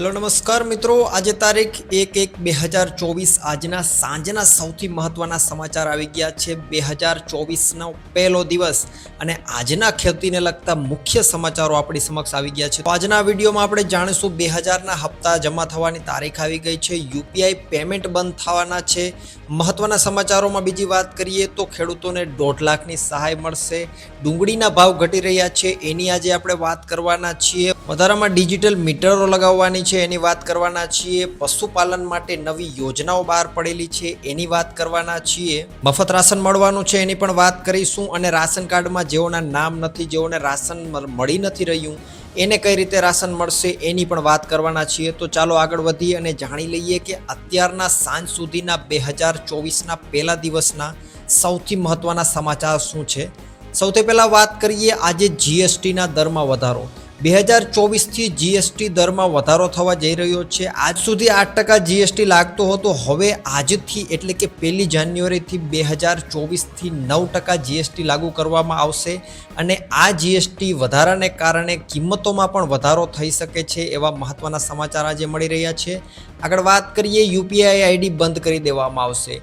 Hello, નમસ્કાર મિત્રો. આજે તારીખ એક એક બે હજાર ચોવીસ, આજના સાંજના સૌથી મહત્ત્વના સમાચાર આવી ગયા છે. બે હજાર ચોવીસનો પહેલો દિવસ અને આજના ખેતીને લગતા મુખ્ય સમાચારો આપણી સમક્ષ આવી ગયા છે. તો આજના વિડીયોમાં આપણે જાણીશું બે હજારના હપ્તા જમા થવાની તારીખ આવી ગઈ છે. યુપીઆઈ પેમેન્ટ બંધ થવાના છે. મહત્ત્વના સમાચારોમાં બીજી વાત કરીએ તો ખેડૂતોને દોઢ લાખની સહાય મળશે. ડુંગળીના ભાવ ઘટી રહ્યા છે, એની આજે આપણે વાત કરવાના છીએ. વધારામાં ડિજિટલ મીટરો લગાવવાની છે, એની વાત કરવાના છીએ. પશુપાલન માટે નવી યોજનાઓ બહાર પડેલી છે, એની વાત કરવાના છીએ. મફત રાશન મળવાનું છે, એની પણ વાત કરીશું. અને રાશન કાર્ડમાં જેઓના નામ નથી, જેઓને રાશન મળી નથી રહ્યું એને કઈ રીતે રાશન મળશે એની પણ વાત કરવાના છીએ. તો ચાલો આગળ વધીએ અને જાણી લઈએ કે અત્યારના સાંજ સુધીના બે હજાર ચોવીસના પહેલા દિવસના સૌથી મહત્ત્વના સમાચાર શું છે? સૌથી પહેલાં વાત કરીએ આજે જીએસટીના દરમાં વધારો. બે હજાર ચોવીસથી જીએસટી દરમાં વધારો થવા જઈ રહ્યો છે. આજ સુધી આઠ ટકા જીએસટી લાગતો હતો. હવે આજથી એટલે કે પહેલી જાન્યુઆરીથી બે હજાર ચોવીસથી નવ ટકા જીએસટી લાગુ કરવામાં આવશે અને આ જીએસટી વધારાને કારણે કિંમતોમાં પણ વધારો થઈ શકે છે એવા મહત્ત્વના સમાચાર આજે મળી રહ્યા છે. આગળ વાત કરીએ યુપીઆઈ આઈડી બંધ કરી દેવામાં આવશે.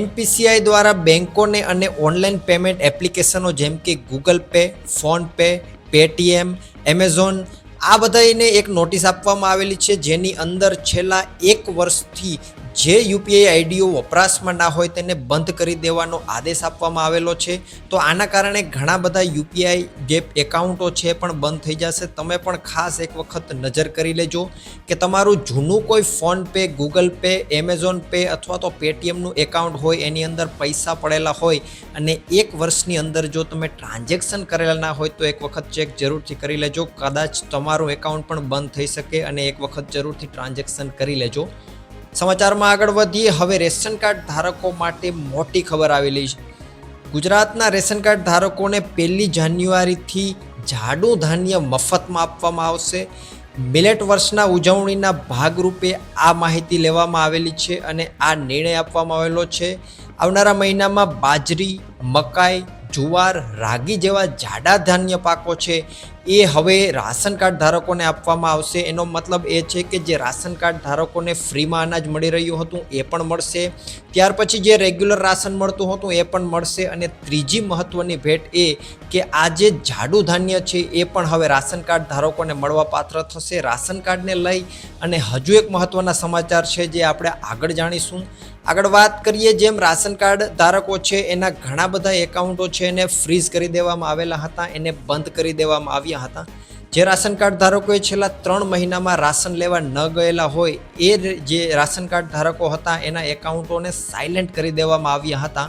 એનપીસીઆઈ દ્વારા બેન્કોને અને ઓનલાઈન પેમેન્ટ એપ્લિકેશનો જેમ કે Google Pay PhonePe Paytm Amazon આ બધાને એક નોટિસ આપવામાં આવેલી છે જેની અંદર છેલ્લા એક વર્ષથી જે યુપીઆઈ આઈડીઓ વપરાશમાં ના હોય તેને બંધ કરી દેવાનો આદેશ આપવામાં આવેલો છે. તો આના કારણે ઘણા બધા યુપીઆઈ જે એકાઉન્ટો છે પણ બંધ થઈ જશે. તમે પણ ખાસ એક વખત નજર કરી લેજો કે તમારું જૂનું કોઈ PhonePe, Google Pay, Amazon Pay અથવા તો પેટીએમનું એકાઉન્ટ હોય એની અંદર પૈસા પડેલા હોય અને એક વર્ષની અંદર જો તમે ટ્રાન્ઝેક્શન કરેલા ના હોય તો એક વખત ચેક જરૂરથી કરી લેજો. કદાચ તમારું એકાઉન્ટ પણ બંધ થઈ શકે અને એક વખત જરૂરથી ટ્રાન્ઝેક્શન કરી લેજો. સમાચારમાં આગળ વધીએ. હવે રેશન કાર્ડ ધારકો માટે મોટી ખબર આવેલી છે. ગુજરાતના રેશન કાર્ડ ધારકોને પહેલી જાન્યુઆરીથી જાડું ધાન્ય મફતમાં આપવામાં આવશે. મિલેટ વર્ષના ઉજવણીના ભાગરૂપે આ માહિતી લેવામાં આવેલી છે અને આ નિર્ણય આપવામાં આવેલો છે. આવનારા મહિનામાં બાજરી, મકાઈ, જુવાર, રાગી જેવા જાડા ધાન્ય પાકો છે. એ હવે રાશન કાર્ડ ધારકોને આપવામાં આવશે. એનો મતલબ એ છે કે જે રાશન કાર્ડ ધારકોને ફ્રીમાં અનાજ મળી રહ્યું હતું એ પણ મળશે. ત્યાર પછી જે રેગ્યુલર રાશન મળતું હતું એ પણ મળશે અને ત્રીજી મહત્ત્વની ભેટ એ કે આ જે જાડું ધાન્ય છે એ પણ હવે રાશન કાર્ડ ધારકોને મળવા પાત્ર થશે. રાશન કાર્ડને લઈ અને હજુ એક મહત્ત્વના સમાચાર છે જે આપણે આગળ જાણીશું. આગળ વાત કરીએ જેમ રાશન કાર્ડ ધારકો છે એના ઘણા બધા એકાઉન્ટો છે એને ફ્રીઝ કરી દેવામાં આવેલા હતા, એને બંધ કરી દેવામાં આવ્યા હતા. જે રાશન કાર્ડ ધારકોએ છેલ્લા ત્રણ મહિનામાં રાશન લેવા ન ગયેલા હોય, એ જે રાશન કાર્ડ ધારકો હતા, એના એકાઉન્ટોને સાયલેન્ટ કરી દેવામાં આવ્યા હતા.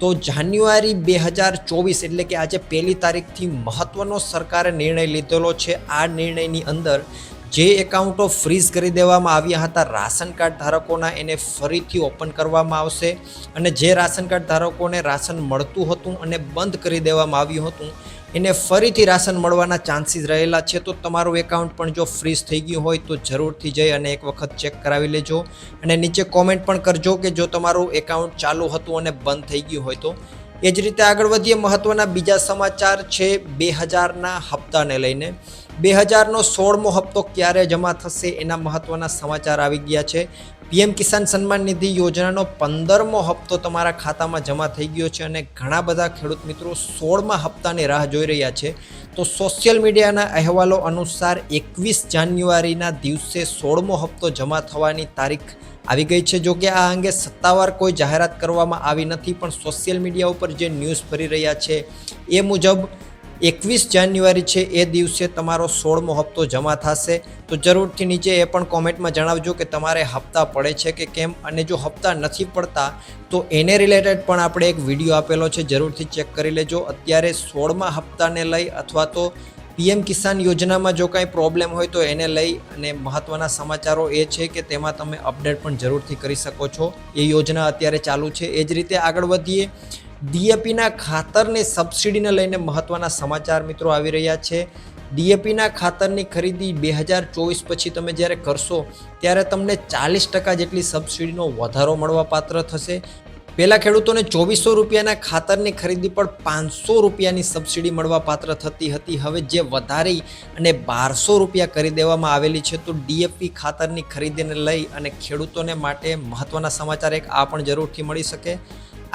તો જાન્યુઆરી બે હજાર ચોવીસ એટલે કે આજે પહેલી તારીખથી મહત્ત્વનો સરકારે નિર્ણય લીધેલો છે. આ નિર્ણયની અંદર જે એકાઉન્ટો ફ્રીઝ કરી દેવામાં આવ્યા હતા, રાશન કાર્ડ ધારકોના એને ફરીથી ઓપન કરવામાં આવશે. અને જે રાશન કાર્ડ ધારકોને રાશન મળતું હતું અને બંધ કરી દેવામાં આવ્યું હતું એને ફરીથી રાશન મળવાના ચાન્સીસ રહેલા છે. તો તમારું એકાઉન્ટ પણ જો ફ્રીઝ થઈ ગયું હોય તો જરૂરથી જઈ અને એક વખત ચેક કરાવી લેજો. અને નીચે કોમેન્ટ પણ કરજો કે જો તમારું એકાઉન્ટ ચાલુ હતું અને બંધ થઈ ગયું હોય તો. એ જ રીતે આગળ વધીએ. મહત્ત્વના બીજા સમાચાર છે બે હજારના હપ્તાને લઈને. બે હજારનો સોળમો હપ્તો ક્યારે જમા થશે એના મહત્ત્વના સમાચાર આવી ગયા છે. પીએમ કિસાન સન્માન નિધિ યોજનાનો પંદરમો હપ્તો તમારા ખાતામાં જમા થઈ ગયો છે અને ઘણા બધા ખેડૂત મિત્રો સોળમા હપ્તાની રાહ જોઈ રહ્યા છે. તો સોશિયલ મીડિયાના અહેવાલો અનુસાર એકવીસ જાન્યુઆરીના દિવસે સોળમો હપ્તો જમા થવાની તારીખ આવી ગઈ છે. જો કે આ અંગે સત્તાવાર કોઈ જાહેરાત કરવામાં આવી નથી, પણ સોશિયલ મીડિયા ઉપર જે ન્યૂઝ ફરી રહ્યા છે એ મુજબ એકવીસ જાન્યુઆરી છે એ દિવસે તમારો સોળમો હપ્તો જમા થશે. તો જરૂરથી નીચે એ પણ કોમેન્ટમાં જણાવજો કે તમારે હપ્તા પડે છે કે કેમ? અને જો હપ્તા નથી પડતા, તો એને રિલેટેડ પણ આપણે એક વીડિયો આપેલો છે, જરૂરથી ચેક કરી લેજો. અત્યારે સોળમા હપ્તાને લઈ અથવા તો પીએમ કિસાન યોજનામાં જો કાંઈ પ્રોબ્લેમ હોય તો એને લઈ અને મહત્ત્વના સમાચારો એ છે કે તેમાં તમે અપડેટ પણ જરૂરથી કરી શકો છો. એ યોજના અત્યારે ચાલુ છે. એ જ રીતે આગળ વધીએ. ડીએપીના ખાતરની સબસિડીને લઈને મહત્ત્વના સમાચાર મિત્રો આવી રહ્યા છે. ડીએપીના ખાતરની ખરીદી બે હજાર ચોવીસ પછી તમે જ્યારે કરશો, ત્યારે તમને ચાલીસ ટકા જેટલી સબસિડીનો વધારો મળવા પાત્ર થશે. પહેલાં ખેડૂતોને ચોવીસો રૂપિયાના ખાતરની ખરીદી પર પાંચસો રૂપિયાની સબસિડી મળવા પાત્ર થતી હતી. હવે જે વધારી અને બારસો રૂપિયા કરી દેવામાં આવેલી છે તો ડીએપી ખાતરની ખરીદીને લઈ અને ખેડૂતોને માટે મહત્ત્વના સમાચાર એક આ પણ જરૂરથી મળી શકે.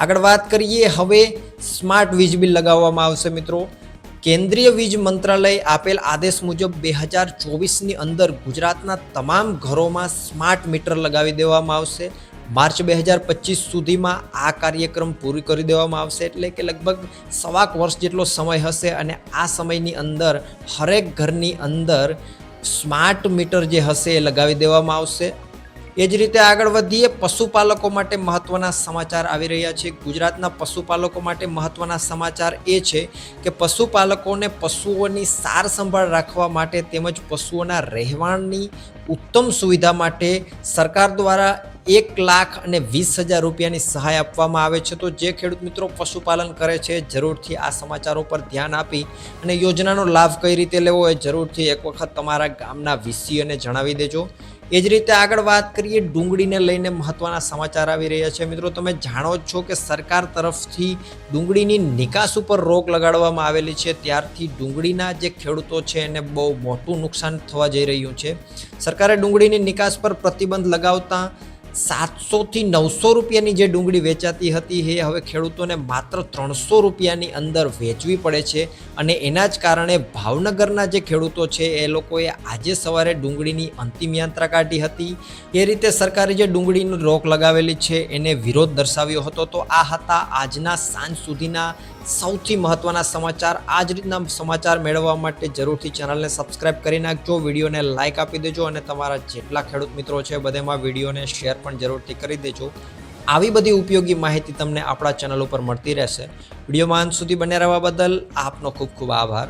આગળ વાત કરીએ, હવે સ્માર્ટ વીજ બિલ લગાવવામાં આવશે મિત્રો. કેન્દ્રીય વીજ મંત્રાલય આપેલ આદેશ મુજબ બે હજાર ચોવીસની અંદર ગુજરાતના તમામ ઘરોમાં સ્માર્ટ મીટર લગાવી દેવામાં આવશે. માર્ચ બે હજાર પચીસ સુધીમાં આ કાર્યક્રમ પૂરી કરી દેવામાં આવશે એટલે કે લગભગ સવાક વર્ષ જેટલો સમય હશે અને આ સમયની અંદર હરેક ઘરની અંદર સ્માર્ટ મીટર જે હશે એ લગાવી દેવામાં આવશે. એ જ રીતે આગળ વધીએ, પશુપાલકો માટે મહત્ત્વના સમાચાર આવી રહ્યા છે. ગુજરાતના પશુપાલકો માટે મહત્ત્વના સમાચાર એ છે કે પશુપાલકોને પશુઓની સાર સંભાળ રાખવા માટે તેમજ પશુઓના રહેવાણની ઉત્તમ સુવિધા માટે સરકાર દ્વારા એક લાખ અને વીસ હજાર રૂપિયાની સહાય આપવામાં આવે છે. તો જે ખેડૂત મિત્રો પશુપાલન કરે છે, જરૂરથી આ સમાચારો પર ધ્યાન આપી અને યોજનાનો લાભ કઈ રીતે લેવો એ જરૂરથી એક વખત તમારા ગામના વીસીઓને જણાવી દેજો. એ જ રીતે આગળ વાત કરીએ, ડુંગળીને લઈને મહત્ત્વના સમાચાર આવી રહ્યા છે. મિત્રો, તમે જાણો જ છો કે સરકાર તરફથી ડુંગળીની નિકાસ ઉપર રોક લગાડવામાં આવેલી છે. ત્યારથી ડુંગળીના જે ખેડૂતો છે, એને બહુ મોટું નુકસાન થવા જઈ રહ્યું છે. સરકારે ડુંગળીની નિકાસ પર પ્રતિબંધ લગાવતા સાતસોથી નવસો રૂપિયાની જે ડુંગળી વેચાતી હતી, એ હવે ખેડૂતોને માત્ર ત્રણસો રૂપિયાની અંદર વેચવી પડે છે અને એના જ કારણે ભાવનગરના જે ખેડૂતો છે, એ લોકોએ આજે સવારે ડુંગળીની અંતિમ યાત્રા કાઢી હતી. એ રીતે સરકારે જે ડુંગળીની રોક લગાવેલી છે, એને વિરોધ દર્શાવ્યો હતો. તો આ હતા આજના સાંજ સુધીના સૌથી મહત્ત્વના સમાચાર આ જ રીતના સમાચાર મેળવવા માટે જરૂરથી ચેનલને સબસ્ક્રાઇબ કરી નાખજો, વિડીયોને લાઇક આપી દેજો અને તમારા જેટલા ખેડૂત મિત્રો છે બધેમાં વિડીયોને શેર પણ જરૂરથી કરી દેજો. આવી બધી ઉપયોગી માહિતી તમને આપણા ચેનલ ઉપર મળતી રહેશે. વિડીયોમાં અંત સુધી બને રહેવા બદલ આપનો ખૂબ ખૂબ આભાર.